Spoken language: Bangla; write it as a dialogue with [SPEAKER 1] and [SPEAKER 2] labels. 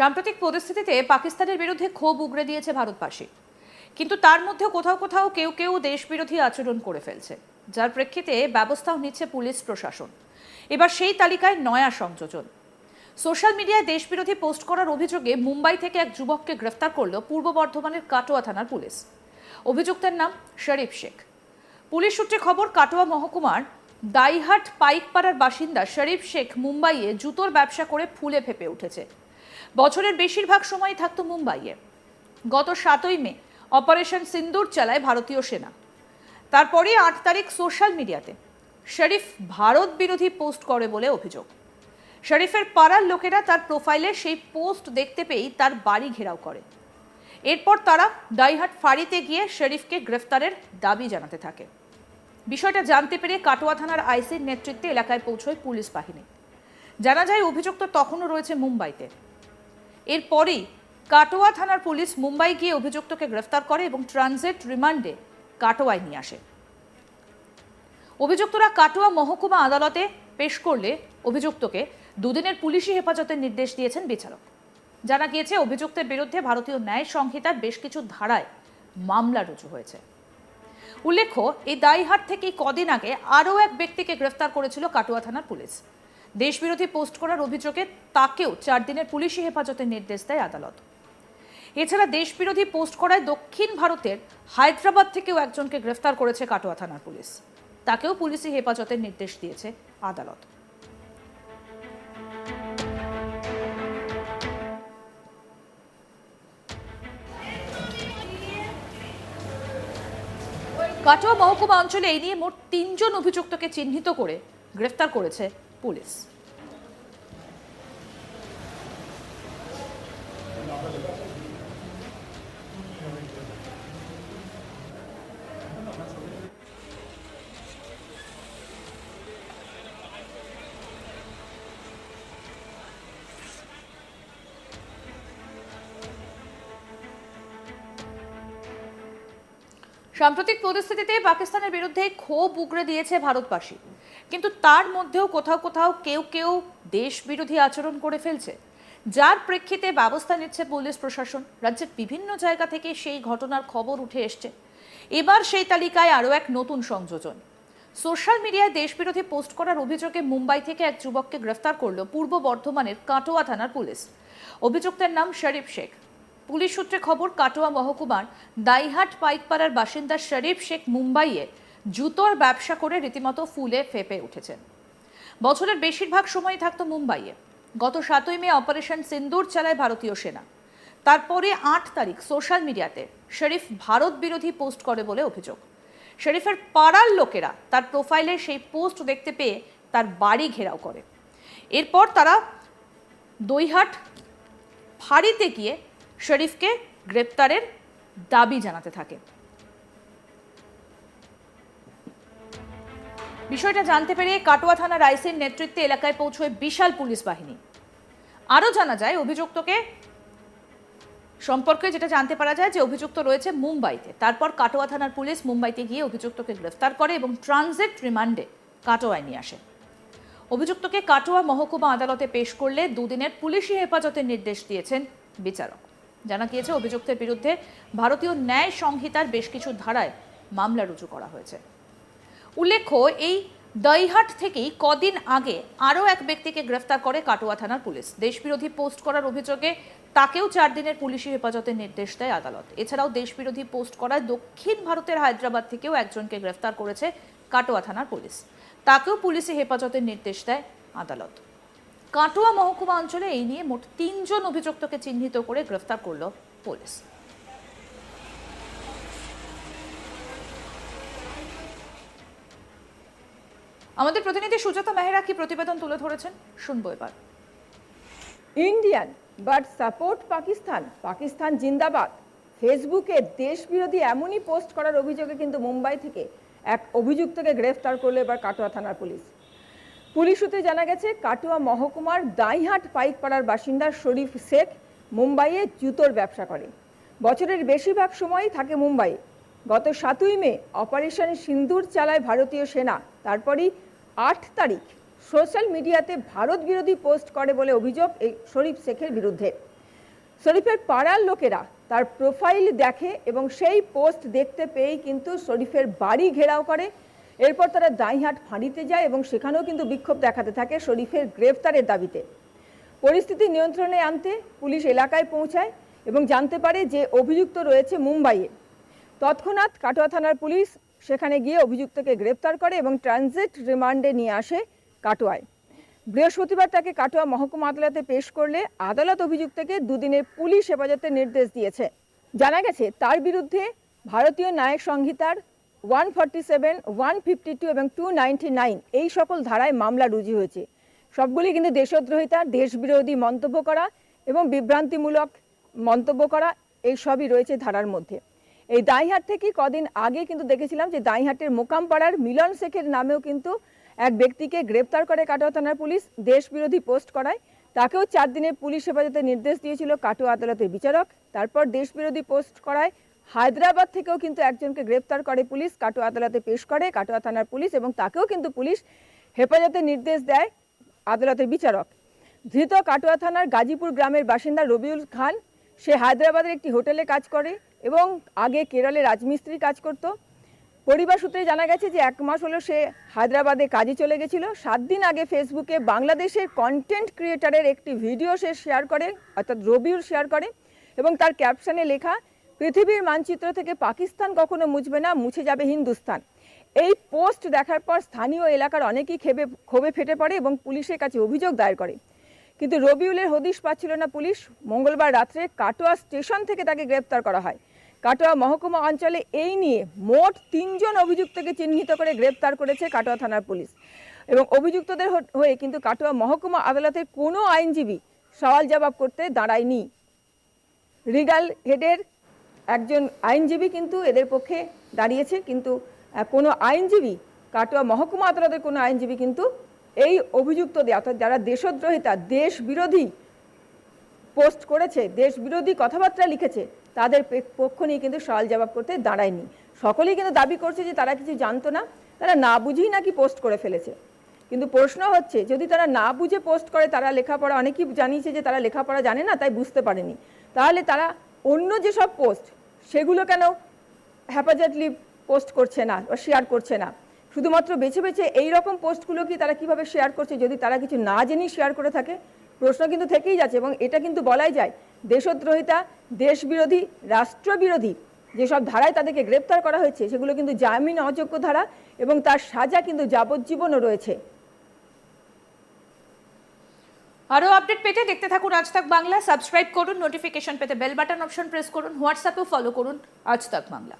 [SPEAKER 1] সাম্প্রতিক পরিস্থিতিতে পাকিস্তানের বিরুদ্ধে ক্ষোভ উগরে দিয়েছে ভারতবাসী। কিন্তু তার মধ্যে কোথাও কোথাও কেউ কেউ দেশবিরোধী আচরণ করে ফেলছে, যার প্রেক্ষিতে ব্যবস্থাও নিচ্ছে পুলিশ প্রশাসন। এবার সেই তালিকায় নয়া সংযোজন। সোশ্যাল মিডিয়ায় দেশবিরোধী পোস্ট করার অভিযোগে মুম্বাই থেকে এক যুবককে গ্রেফতার করল পূর্ব বর্ধমানের কাটোয়া থানার পুলিশ। অভিযুক্তের নাম শরীফ শেখ। পুলিশ সূত্রে খবর, কাটোয়া মহকুমার দাইহাট পাইকপাড়ার বাসিন্দা শরীফ শেখ মুম্বাইয়ে জুতোর ব্যবসা করে ফুলে ফেপে উঠেছে। বছরের বেশিরভাগ সময় থাকতো মুম্বাইয়ে। গত সাতই মে অপারেশন সিন্দুর চালায় ভারতীয় সেনা। তারপরে আট তারিখ সোশ্যাল মিডিয়াতে শরীফ ভারত বিরোধী পোস্ট করে বলে অভিযোগ। শরীফের পাড়ার লোকেরা তার প্রোফাইলে সেই পোস্ট দেখতে পেয়েই তার বাড়ি ঘেরাও করে। এরপর তারা ডাইহাট ফাঁড়িতে গিয়ে শরীফকে গ্রেফতারের দাবি জানাতে থাকে। বিষয়টা জানতে পেরে কাটোয়া থানার আইসির নেতৃত্বে এলাকায় পৌঁছয় পুলিশ বাহিনী। জানা যায়, অভিযুক্ত তখনও রয়েছে মুম্বাইতে। এরপরেই কাটোয়া থানার পুলিশ মুম্বাই গিয়ে অভিযুক্তকে গ্রেফতার করে এবং ট্রানজিট রিমান্ডে কাটোয়ায় নিয়ে আসে। অভিযুক্তরা কাটোয়া মহকুমা আদালতে পেশ করলে অভিযুক্তকে দুদিনের পুলিশি হেফাজতের নির্দেশ দিয়েছেন বিচারক। জানা গিয়েছে, অভিযুক্তের বিরুদ্ধে ভারতীয় ন্যায় সংহিতার বেশ কিছু ধারায় মামলা রুজু হয়েছে। উল্লেখ্য, এই দায়হাট থেকে কদিন আগে আরও এক ব্যক্তিকে গ্রেফতার করেছিল কাটোয়া থানার পুলিশ। দেশবিরোধী পোস্ট করার অভিযোগে তাকেও চার দিনের পুলিশি হেফাজতের নির্দেশ দেয় আদালত। এছাড়া দেশবিরোধী পোস্ট করায় দক্ষিণ ভারতের হায়দ্রাবাদ থেকেও একজনকে গ্রেফতার করেছে কাটোয়া থানার পুলিশ। তাকেও পুলিশি হেফাজতের নির্দেশ দিয়েছে আদালত। কাটোয়া মহকুমা অঞ্চলে এই নিয়ে মোট তিনজন অভিযুক্তকে চিহ্নিত করে গ্রেফতার করেছে পুলিশ। সাম্প্রতিক পরিস্থিতিতে পাকিস্তানের বিরুদ্ধে ক্ষোভ উগরে দিয়েছে ভারতবাসী। কিন্তু তার মধ্যেও কোথাও কোথাও কেউ কেউ দেশ বিরোধী আচরণ করে ফেলছে। যার প্রেক্ষিতে ব্যবস্থা নিচ্ছে পুলিশ প্রশাসন। রাজ্যের বিভিন্ন জায়গা থেকে সেই ঘটনার খবর উঠে এসছে। এবার সেই তালিকায় আরও এক নতুন সংযোজন। সোশ্যাল মিডিয়ায় দেশবিরোধী পোস্ট করার অভিযোগে মুম্বাই থেকে এক যুবককে গ্রেফতার করল পূর্ব বর্ধমানের কাটোয়া থানার পুলিশ। অভিযুক্তের নাম শরীফ শেখ। পুলিশ সূত্রে খবর, কাটোয়া মহকুমার দাইহাট পাইকপাড়ার বাসিন্দা শরীফ শেখ মুম্বাইয়ে জুতোর ব্যবসা করে রীতিমতো ফুলে ফেপে উঠেছেন। বছরের বেশিরভাগ সময় থাকতো মুম্বাইয়ে। গত সাতই মে অপারেশন সিন্দুর চালায় ভারতীয় সেনা। তারপরে আট তারিখ সোশ্যাল মিডিয়াতে শরীফ ভারত বিরোধী পোস্ট করে বলে অভিযোগ। শরীফের পাড়ার লোকেরা তার প্রোফাইলে সেই পোস্ট দেখতে পেয়ে তার বাড়ি ঘেরাও করে। এরপর তারা দইহাট ফাঁড়িতে গিয়ে শরীফকে গ্রেপ্তারের দাবি জানাতে থাকে। বিষয়টা জানতে পেরে কাটোয়া থানার আইসির নেতৃত্বে এলাকায় পৌঁছয় বিশাল পুলিশ বাহিনী। আরও জানা যায়, অভিযুক্তকে সম্পর্কে যেটা জানতে পারা যায় যে অভিযুক্ত রয়েছে মুম্বাইতে। তারপর কাটোয়া থানার পুলিশ মুম্বাইতে গিয়ে অভিযুক্তকে গ্রেফতার করে এবং ট্রানজিট রিমান্ডে কাটোয়ায় নিয়ে আসে। অভিযুক্তকে কাটোয়া মহকুমা আদালতে পেশ করলে দুদিনের পুলিশি হেফাজতের নির্দেশ দিয়েছেন বিচারক। জানা গিয়েছে, অভিযুক্তের বিরুদ্ধে ভারতীয় ন্যায় সংহিতার বেশ কিছু ধারায় মামলা রুজু করা হয়েছে। উল্লেখ্য, এই দইহাট থেকেই কদিন আগে আরও এক ব্যক্তিকে গ্রেফতার করে কাটোয়া থানার পুলিশ। দেশবিরোধী পোস্ট করার অভিযোগে তাকেও চার দিনের পুলিশি হেফাজতের নির্দেশ দেয় আদালত। এছাড়াও দেশবিরোধী পোস্ট করায় দক্ষিণ ভারতের হায়দ্রাবাদ থেকেও একজনকে গ্রেফতার করেছে কাটোয়া থানার পুলিশ। তাকেও পুলিশি হেফাজতের নির্দেশ দেয় আদালত। কাটোয়া মহকুমা অঞ্চলে এই নিয়ে মোট তিনজন অভিযুক্তকে চিহ্নিত করে গ্রেফতার করল পুলিশ। আমাদের প্রতিনিধি সুজাতা মেহরা কি প্রতিবেদন তুলে ধরেছেন? শুনব এবার।
[SPEAKER 2] Indian but support Pakistan. Pakistan জিন্দাবাদ। ফেসবুকে দেশবিরোধী এমনই পোস্ট করার অভিযোগে কিন্তু মুম্বাই থেকে এক অভিযুক্তকে গ্রেফতার করল এবার কাটোয়া থানার পুলিশ। পুলিশ সূত্রে জানা গেছে, কাটোয়া মহকুমার দাইহাট পাইকপাড়ার বাসিন্দা শরীফ শেখ মুম্বাইয়ে জুতোর ব্যবসা করে। বছরের বেশিরভাগ সময়ই থাকে মুম্বাই গত সাতই মে অপারেশন সিন্দুর চালায় ভারতীয় সেনা, তারপরই আট তারিখ সোশ্যাল মিডিয়াতে ভারত বিরোধী পোস্ট করে বলে অভিযোগ এই শরীফ শেখের বিরুদ্ধে। শরীফের পাড়ার লোকেরা তার প্রোফাইল দেখে এবং সেই পোস্ট দেখতে পেয়েই কিন্তু শরীফের বাড়ি ঘেরাও করে। এরপর তারা দাইহাট ফাঁড়িতে যায় এবং সেখানেও কিন্তু বিক্ষোভ দেখাতে থাকে শরীফের গ্রেফতারের দাবিতে। পরিস্থিতি নিয়ন্ত্রণে আনতে পুলিশ এলাকায় পৌঁছায় এবং জানতে পারে যে অভিযুক্ত রয়েছে মুম্বাইয়ে। তৎক্ষণাৎ কাটোয়া থানার পুলিশ সেখানে গিয়ে অভিযুক্তকে গ্রেপ্তার করে এবং ট্রানজিট রিমান্ডে নিয়ে আসে কাটোয়ায়। বৃহস্পতিবার তাকে কাটোয়া মহকুমা আদালতে পেশ করলে আদালত অভিযুক্তকে দুদিনের পুলিশ হেফাজতের নির্দেশ দিয়েছে। জানা গেছে, তার বিরুদ্ধে ভারতীয় নায়ক সংহিতার one forty seven, one fifty two এবং টু নাইনটি নাইন এই সকল ধারায় মামলা রুজু হয়েছে। সবগুলি কিন্তু দেশদ্রোহিতা, দেশবিরোধী মন্তব্য করা এবং বিভ্রান্তিমূলক মন্তব্য করা, এই সবই রয়েছে ধারার মধ্যে। এই দাইহাট থেকে কদিন আগে কিন্তু দেখেছিলাম যে দাইহাটের মোকামপাড়ার মিলন শেখের নামেও কিন্তু এক ব্যক্তিকে গ্রেপ্তার করে কাটোয়া থানার পুলিশ দেশবিরোধী পোস্ট করায়। তাকেও চার দিনের পুলিশ হেফাজতে নির্দেশ দিয়েছিল কাটোয়া আদালতের বিচারক। তারপর দেশবিরোধী পোস্ট করায় হায়দ্রাবাদ থেকেও কিন্তু একজনকে গ্রেপ্তার করে পুলিশ কাটোয়া আদালতে পেশ করে কাটোয়া থানার পুলিশ এবং তাকেও কিন্তু পুলিশ হেফাজতে নির্দেশ দেয় আদালতের বিচারক। ধৃত কাটোয়া থানার গাজীপুর গ্রামের বাসিন্দা রবিউল খান, সে হায়দ্রাবাদের একটি হোটেলে কাজ করে। এবং আগে কেরলে রাজমিস্ত্রি কাজ করত। পরিবার সূত্রে জানা গেছে যে এক মাস হলো সে হায়দ্রাবাদে কাজে চলে গেছিল। সাত দিন আগে ফেসবুকে বাংলাদেশের কন্টেন্ট ক্রিয়েটারের একটি ভিডিও সে শেয়ার করে, অর্থাৎ রবিউল শেয়ার করে এবং তার ক্যাপশনে লেখা, পৃথিবীর মানচিত্র থেকে পাকিস্তান কখনো মুছবে না, মুছে যাবে হিন্দুস্তান। এই পোস্ট দেখার পর স্থানীয় এলাকার অনেকেই ক্ষোভে ক্ষোভে ফেটে পড়ে এবং পুলিশের কাছে অভিযোগ দায়ের করে। কিন্তু রবিউলের হদিশ পাচ্ছিল না পুলিশ। মঙ্গলবার রাত্রে কাটোয়া স্টেশন থেকে তাকে গ্রেপ্তার করা হয়। কাটোয়া মহকুমা অঞ্চলে এই নিয়ে মোট তিনজন অভিযুক্তকে চিহ্নিত করে গ্রেপ্তার করেছে কাটোয়া থানার পুলিশ। এবং অভিযুক্তদের হয়ে কিন্তু কাটোয়া মহকুমা আদালতের কোনো আইনজীবী সওয়াল জবাব করতে দাঁড়ায়নি। রিগাল হেডের একজন আইনজীবী কিন্তু এদের পক্ষে দাঁড়িয়েছে, কিন্তু কোনো আইনজীবী, কাটোয়া মহকুমা আদালতের কোনো আইনজীবী কিন্তু এই অভিযুক্তদের, অর্থাৎ যারা দেশদ্রোহিতা দেশ বিরোধী পোস্ট করেছে দেশ বিরোধী কথাবার্তা লিখেছে, তাদের পক্ষ নিয়ে কিন্তু সওয়াল জবাব করতে দাঁড়ায়নি। সকলেই কিন্তু দাবি করছে যে তারা কিছু জানতো না, তারা না বুঝেই নাকি পোস্ট করে ফেলেছে। কিন্তু প্রশ্ন হচ্ছে, যদি তারা না বুঝে পোস্ট করে, তারা লেখাপড়া, অনেকেই জানিয়েছে যে তারা লেখাপড়া জানে না, তাই বুঝতে পারেনি। তাহলে তারা অন্য যেসব পোস্ট, সেগুলো কেন হ্যাপাজেটলি পোস্ট করছে না বা শেয়ার করছে না? শুধুমাত্র বেছে বেছে এই রকম পোস্টগুলো কি তারা কীভাবে শেয়ার করছে, যদি তারা কিছু না জেনেই শেয়ার করে থাকে? প্রশ্ন কিন্তু থেকেই যাচ্ছে এবং এটা কিন্তু বলাই যায়, দেশদ্রোহিতা, দেশবিরোধী, রাষ্ট্রবিরোধী যেসব ধারায় তাদেরকে গ্রেপ্তার করা হয়েছে, সেগুলো কিন্তু জামিন অযোগ্য ধারা এবং তার সাজা কিন্তু যাবজ্জীবনও রয়েছে।
[SPEAKER 1] আরও আপডেট পেতে দেখতে থাকুন আজ তাক বাংলা, সাবস্ক্রাইব করুন, নোটিফিকেশন পেতে বেল বাটন অপশন প্রেস করুন, হোয়াটসঅ্যাপেও ফলো করুন, আজ তাক বাংলা।